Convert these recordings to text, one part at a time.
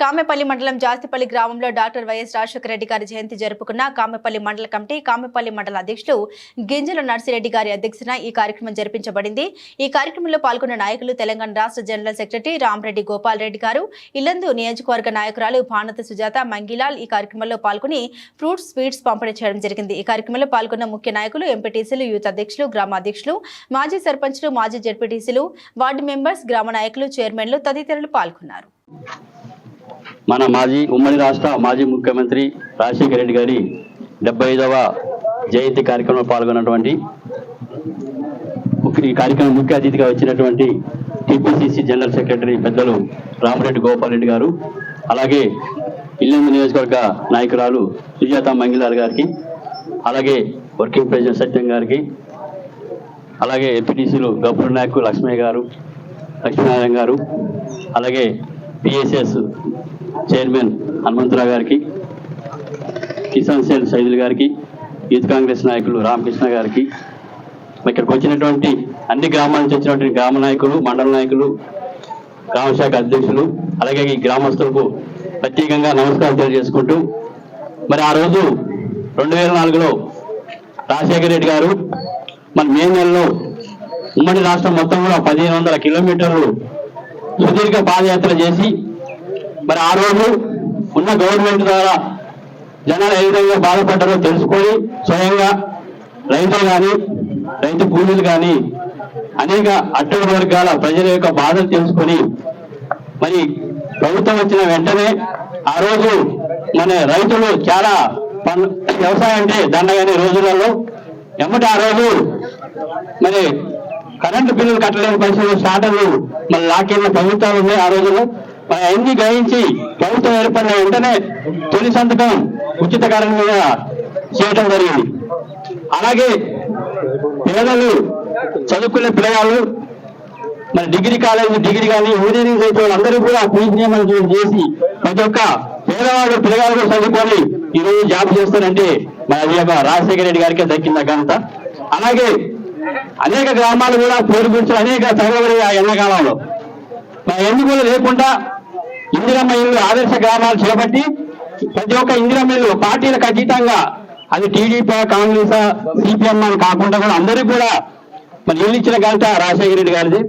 కామెపల్లి మండలం జాస్తిపల్లి గ్రామంలో doctor YS Rajasekhara Reddy గారి జయంతి జరుపుకున్న కామెపల్లి మండల కమిటీ కామెపల్లి మండల అధ్యక్షులు గింజల నర్సిరెడ్డి గారి అధ్యక్షతన ఈ కార్యక్రమం జరిపించబడింది. ఈ కార్యక్రమంలో పాల్గొన్న నాయకులు తెలంగాణ రాష్ట్ర జనరల్ సెక్రటరీ రామరెడ్డి గోపాల్ రెడ్డి గారు ఇల్లందు నియోజకవర్గ నాయకురాలు భానత సుజాత మంగిలాల్ ఈ కార్యక్రమంలో పాల్గొని ఫ్రూట్స్ స్వీట్స్ పంపిణీ చేయడం జరిగింది. ఈ కార్యక్రమంలో పాల్గొన్న ముఖ్య నాయకులు ఎంపీటీసీలు యూత్ అధ్యక్షులు గ్రామ అధ్యక్షులు మాజీ సర్పంచ్లు మాజీ జడ్పీటీసీలు వార్డు మెంబర్స్ గ్రామ నాయకులు చైర్మన్లు తదితరులు పాల్గొన్నారు. మన మాజీ ఉమ్మడి రాష్ట్ర మాజీ ముఖ్యమంత్రి రాజశేఖర రెడ్డి గారి డెబ్బై ఐదవ జయంతి కార్యక్రమంలో పాల్గొన్నటువంటి ముఖ్య- ఈ కార్యక్రమం ముఖ్య అతిథిగా వచ్చినటువంటి టిపిసిసి జనరల్ సెక్రటరీ పెద్దలు రామరెడ్డి గోపాల్ రెడ్డి గారు అలాగే ఇల్లెందు నియోజకవర్గ నాయకురాలు సుజాత మంగిలాల్ గారికి అలాగే వర్కింగ్ ప్రెసిడెంట్ సత్యం గారికి అలాగే ఎంపీటీసీలు గబ్బూర్ నాయకు లక్ష్మయ్య గారు లక్ష్మీనారాయణ గారు అలాగే పిఎస్ఎస్ చైర్మన్ హనుమంతరావు గారికి కిసాన్ సేల్ సైదుల్ గారికి యూత్ కాంగ్రెస్ నాయకులు రామకృష్ణ గారికి ఇక్కడికి వచ్చినటువంటి అన్ని గ్రామాల నుంచి వచ్చినటువంటి గ్రామ నాయకులు మండల నాయకులు గ్రామ శాఖ అధ్యక్షులు అలాగే ఈ గ్రామస్తులకు ప్రత్యేకంగా నమస్కారం తెలియజేసుకుంటూ మరి ఆ రోజు రెండు వేల నాలుగులో రాజశేఖర రెడ్డి గారు మన మే నెలలో ఉమ్మడి రాష్ట్రం మొత్తం కూడా పదిహేను వందల కిలోమీటర్లు సుదీర్ఘ పాదయాత్ర చేసి మరి ఆ రోజు ఉన్న గవర్నమెంట్ ద్వారా జనాలు ఏ విధంగా బాధపడ్డారో తెలుసుకొని స్వయంగా రైతులు కానీ రైతు కూలీలు కానీ అనేక అట్టడి వర్గాల ప్రజల యొక్క బాధలు తెలుసుకొని మరి ప్రభుత్వం వచ్చిన వెంటనే ఆ రోజు మన రైతులు చాలా పన్ను వ్యవసాయం అంటే దండగానే రోజులలో. ఎమ్మటి ఆ రోజు మరి కరెంటు బిల్లులు కట్టలేని పరిస్థితులు స్టార్టర్లు మరి లాకేళ్ళ ప్రభుత్వాలు ఉన్నాయి ఆ రోజులో అన్ని గ్రహించి ప్రభుత్వం ఏర్పడిన వెంటనే తొలి సంతకం ఉచిత కరెంట్ మీద చేయటం జరిగింది. అలాగే పేదలు చదువుకునే పిల్లగాళ్ళు మన డిగ్రీ కాలేజ్ డిగ్రీ కానీ ఇంజనీరింగ్ చదివే అందరూ కూడా ఫీజు నియమనం చేసి ప్రతి ఒక్క పేదవాడు పిల్లగాళ్ళు చదువుకొని ఈ రోజు జాబ్ చేస్తారంటే మన అది రాజశేఖర రెడ్డి గారికి దక్కింది ఘనత. అలాగే అనేక గ్రామాలు కూడా పేరు గురించి అనేక తగలబడి ఆ ఎండాకాలంలో మరి ఎన్నికలు లేకుండా ఇందిరమ్మ ఇల్లు ఆదర్శ గ్రామాలు చేపట్టి ప్రతి ఒక్క ఇందిరమ్మ ఇల్లు పార్టీలకు అతీతంగా అది టీడీపీ కాంగ్రెస్ సిపిఎం అని కాకుండా కూడా అందరికీ కూడా మరి ఇల్లు ఇచ్చిన ఘనత రాజశేఖర రెడ్డి గారిది.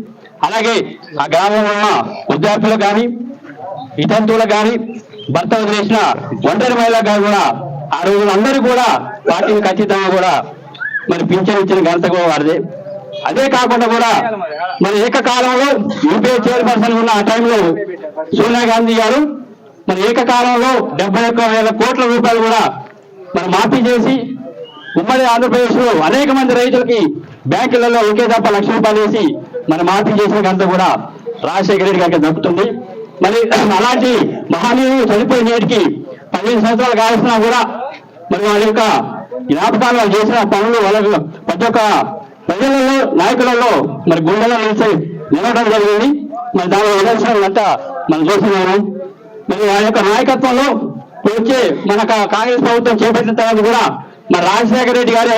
అలాగే ఆ గ్రామంలో ఉన్న విద్యార్థులకు కానీ ఇతంతువులకు కానీ భర్త వదిలేసిన ఒంటరి మహిళలకు కానీ కూడా ఆ రోజులు అందరూ కూడా పార్టీలకు అతీతంగా కూడా మరి పింఛన్ ఇచ్చిన ఘనత కూడా వారిదే. అదే కాకుండా కూడా మరి ఏకకాలంలో యూపీఏ చైర్పర్సన్ ఉన్న ఆ టైంలో సోనియా గాంధీ గారు మరి ఏకకాలంలో డెబ్బై ఒక్క వేల కోట్ల రూపాయలు కూడా మనం మాఫీ చేసి ఉమ్మడి ఆంధ్రప్రదేశ్లో అనేక మంది రైతులకి బ్యాంకులలో ఒకే తప్ప లక్ష రూపాయలు వేసి మనం మాఫీ చేసిన కూడా రాజశేఖర రెడ్డి గారికి దక్కుతుంది. మరి అలాంటి మహనీయులు చనిపోయిన నేటికి పదిహేను సంవత్సరాలు కావాల్సినా కూడా మరి వాళ్ళ యొక్క జ్ఞాపకాలు వాళ్ళు చేసిన పనులు వాళ్ళకు ప్రతి ఒక్క ప్రజలలో నాయకులలో మరి గుండెలో నిలిచి నిలవడం జరిగింది. మరి దాని నిదర్శనం అంతా మనం చూస్తున్నాము. మరి ఆ యొక్క నాయకత్వంలో వచ్చే మన కాంగ్రెస్ ప్రభుత్వం చేపట్టిన తర్వాత కూడా మరి రాజశేఖర రెడ్డి గారు